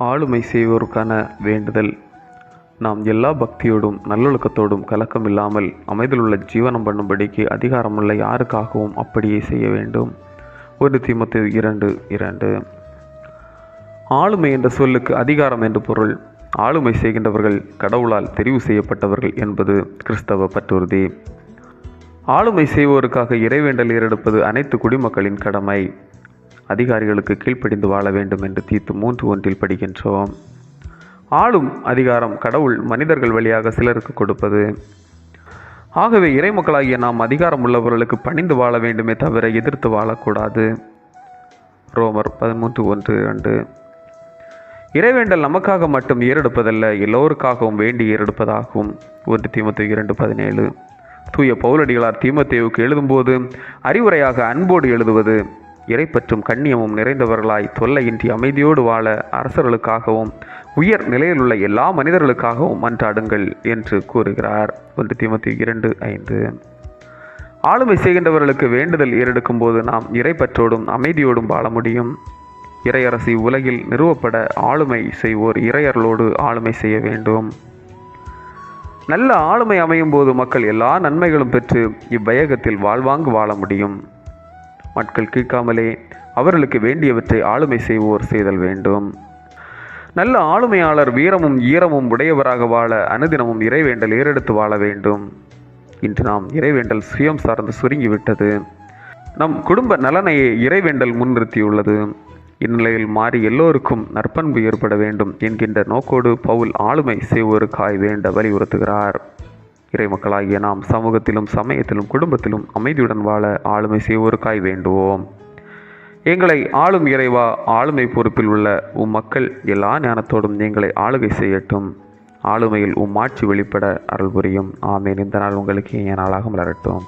ஆளுமை செய்வோருக்கான வேண்டுதல். நாம் எல்லா பக்தியோடும் நல்லொழுக்கத்தோடும் கலக்கம் இல்லாமல் அமைதலுள்ள ஜீவனம் பண்ணும்படிக்கு அதிகாரமுள்ள யாருக்காகவும் அப்படியே செய்ய வேண்டும். ஒரு தீமத்து இரண்டு இரண்டு. ஆளுமை என்ற சொல்லுக்கு அதிகாரம் என்று பொருள். ஆளுமை செய்கின்றவர்கள் கடவுளால் தெரிவு செய்யப்பட்டவர்கள் என்பது கிறிஸ்தவ பற்றுறுதி. ஆளுமை செய்வோருக்காக இறைவேண்டல் ஏறெடுப்பது அனைத்து குடிமக்களின் கடமை. அதிகாரிகளுக்கு கீழ்ப்படிந்து வாழ வேண்டும் என்று தீத்து மூன்று ஒன்றில் படிக்கின்றோம். ஆளும் அதிகாரம் கடவுள் மனிதர்கள் வழியாக சிலருக்கு கொடுப்பது. ஆகவே இறைமக்களாகிய நாம் அதிகாரம் உள்ளவர்களுக்கு பணிந்து வாழ வேண்டுமே தவிர எதிர்த்து வாழக்கூடாது. ரோமர் பதிமூன்று ஒன்று இரண்டு. இறைவேண்டல் நமக்காக மட்டும் ஏறெடுப்பதல்ல எல்லோருக்காகவும் வேண்டி ஏறெடுப்பதாகும். ஒன்று தீமத்து இரண்டு பதினேழு. தூய பௌலடிகளார் தீமத்தேவுக்கு எழுதும்போது அறிவுரையாக அன்போடு எழுதுவது. இறைப்பற்றும் கண்ணியமும் நிறைந்தவர்களாய் தொல்லையின்றி அமைதியோடு வாழ அரசர்களுக்காகவும் உயர் நிலையிலுள்ள எல்லா மனிதர்களுக்காகவும் மன்றாடுங்கள் என்று கூறுகிறார். ஒன்று திமுத்தி இரண்டு ஐந்து. ஆளுமை செய்கின்றவர்களுக்கு வேண்டுதல் ஏறெடுக்கும் போது நாம் இறைப்பற்றோடும் அமைதியோடும் வாழ முடியும். இறையரசி உலகில் நிறுவப்பட ஆளுமை செய்வோர் இறையர்களோடு ஆளுமை செய்ய வேண்டும். நல்ல ஆளுமை அமையும் போது மக்கள் எல்லா நன்மைகளும் பெற்று இவ்வையகத்தில் வாழ்வாங்கு வாழ முடியும். மக்கள் கேட்காமலே அவர்களுக்கு வேண்டியவற்றை ஆளுமை செய்வோர் செய்தல் வேண்டும். நல்ல ஆளுமையாளர் வீரமும் ஈரமும் உடையவராக வாழ அனுதினமும் இறைவேண்டல் ஏறெடுத்து வாழ வேண்டும். இன்று நாம் இறைவேண்டல் சுயம் சார்ந்து சுருங்கிவிட்டது. நம் குடும்ப நலனையே இறைவேண்டல் முன்னிறுத்தியுள்ளது. இந்நிலையில் மாறி எல்லோருக்கும் நற்பண்பு ஏற்பட வேண்டும் என்கின்ற நோக்கோடு பவுல் ஆளுமை செய்வோருக்காய் வேண்ட வலியுறுத்துகிறார். இறைமக்களாகிய நாம் சமூகத்திலும் சமயத்திலும் குடும்பத்திலும் அமைதியுடன் வாழ ஆளுமை செய்வோருக்காய் வேண்டுவோம். எங்களை ஆளும் இறைவா ஆளுமை பொறுப்பில் உள்ள உம் மக்கள் எல்லா ஞானத்தோடும் எங்களை ஆளுகை செய்யட்டும். ஆளுமையில் உம் ஆட்சி வெளிப்பட அருள் புரியும். ஆமேன். இந்த நாள் உங்களுக்கு என் நாளாக மலரட்டும்.